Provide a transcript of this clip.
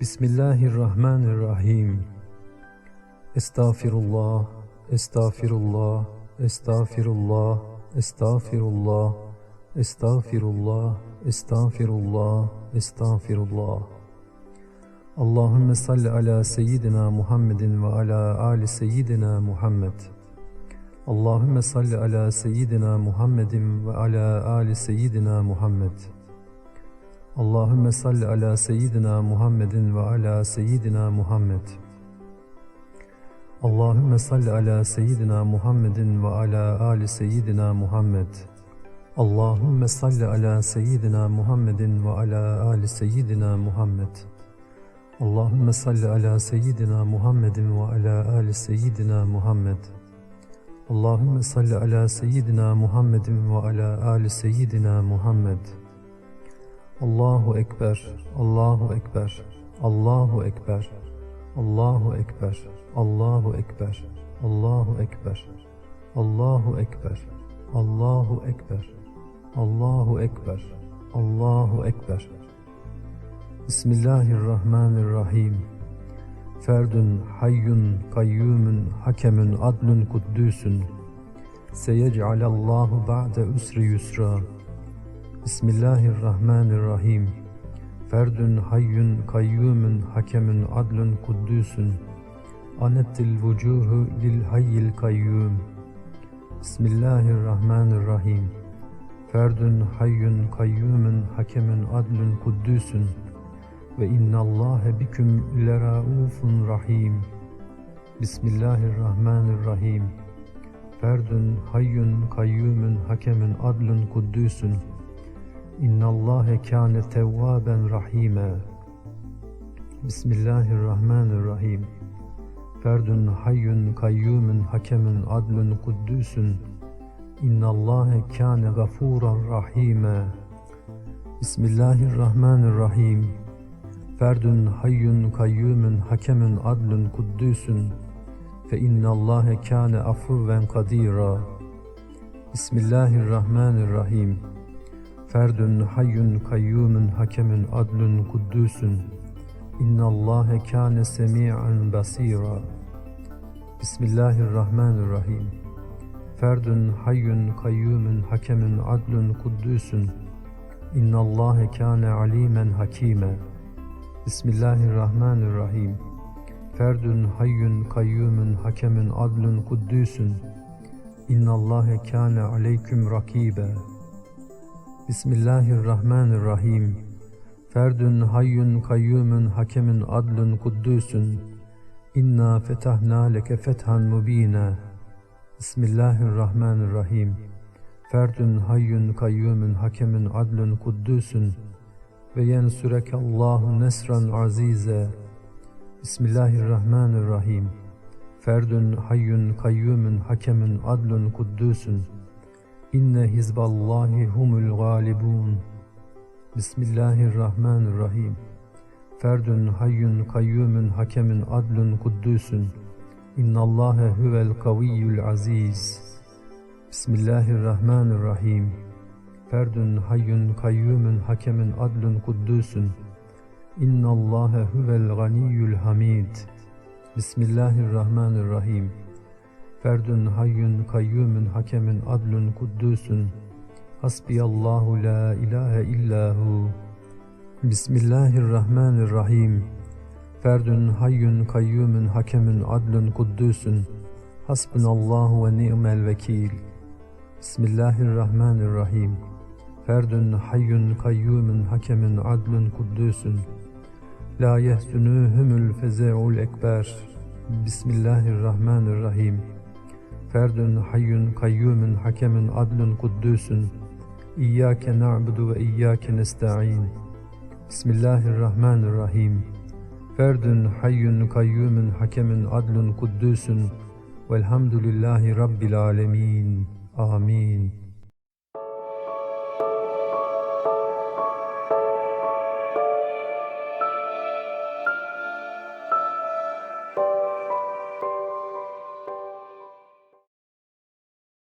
Bismillahirrahmanirrahim. Estağfirullah, estağfirullah, estağfirullah, estağfirullah, estağfirullah, estağfirullah, estağfirullah. Allahümme salli ala seyyidina Muhammedin ve ala ali seyyidina Muhammed. Allahümme salli ala seyyidina Muhammedin ve ala ali seyyidina Muhammed. Allahümme salli ala seyyidina Muhammedin ve ala seyyidina Muhammed. Allahümme salli ala seyyidina Muhammedin ve ala ali seyyidina Muhammed. Allahümme salli ala seyyidina Muhammedin ve ala ali seyyidina Muhammed. Allahümme salli ala seyyidina Muhammedin ve ala ali seyyidina Muhammed. Allahümme salli ala seyyidina Muhammedin ve ala ali seyyidina Muhammed. Allahu Ekber, Allahu Ekber, Allahu Ekber, Allahu Ekber, Allahu Ekber, Allahu Ekber, Allahu Ekber, Allahu Ekber, Allahu Ekber, Allahu Ekber. Bismillahirrahmanirrahim. Ferdun, hayyun, kayyumun, hakemün, adlun, kuddüsün. Seyec'alallahu ba'de üsri yusra. Bismillahirrahmanirrahim. Ferdun, hayyun, kayyumun, hakemün, adlun, kuddüsün. Anettil vucuhu lil hayyil kayyum. Bismillahirrahmanirrahim. Ferdun, hayyun, kayyumun, hakemün, adlun, kuddüsün. Ve innallâhe biküm leraufun rahim. Bismillahirrahmanirrahim. Ferdun, hayyun, kayyumun, hakemun, adlun, kuddüsün. İnnallâhe kâne tevvâben rahîmâ. Bismillahirrahmanirrahim. Ferdun, hayyun, kayyumun, hakemun, adlun, kuddüsün. İnnallâhe kâne gafûran rahîmâ. Bismillahirrahmanirrahim. Ferdun, hayyun, kayyumun, hakemun, adlun, kuddüsün. Fe innallâhe kâne afuvven kadîrâ. Bismillahirrahmanirrahim. Ferdun, hayyun, kayyumun, hakemun, adlun, kuddüsün. İnnallâhe kâne semî'an basîrâ. Bismillahirrahmanirrahim. Ferdun, hayyun, kayyumun, hakemun, adlun, kuddüsün. İnnallâhe kâne alîmen hakîmen. Bismillahirrahmanirrahim. Ferdun, hayyun, kayyumun, hakemun, adlun, kuddüsün. İnnallâhe kâne aleyküm rakîbe. Bismillahirrahmanirrahim. Ferdun, hayyun, kayyumun, hakemun, adlun, kuddüsün. İnna fetahna leke fethan mubîna. Bismillahirrahmanirrahim. Ferdun, hayyun, kayyumun, hakemun, adlun, kuddüsün. Ve yensurekallahu nesran azize. Bismillahirrahmanirrahim. Ferdun, hayyun, kayyumun, hakemun, adlun, kuddüsün. İnne hizballahi humul galibun. Bismillahirrahmanirrahim. Ferdun, hayyun, kayyumun, hakemun, adlun, kuddüsün. İnnallâhe huvel kaviyyul aziz. Bismillahirrahmanirrahim. Ferdun, hayyun, kayyumun, hakemun, adlun, kuddüsün. İnnallâhe huvel ganiyyul hamid. Bismillahirrahmanirrahim. Ferdun, hayyun, kayyumun, hakemun, adlun, kuddüsün. Hasbiyallahu la ilahe illahu. Bismillahirrahmanirrahim. Ferdun, hayyun, kayyumun, hakemun, adlun, kuddüsün. Hasbunallahu ve ni'mel vekil. Bismillahirrahmanirrahim. Ferdun, hayyun, kayyumun, hakemun, adlun, kuddüsün. La yehzunûhumul feze'ul ekber. Bismillahirrahmanirrahim. Ferdun, hayyun, kayyumun, hakemun, adlun, kuddüsün. İyyâke na'budu ve iyyâke nesta'in. Bismillahirrahmanirrahim. Ferdun, hayyun, kayyumun, hakemun, adlun, kuddüsün. Velhamdülillahi Rabbil alemin. Amin.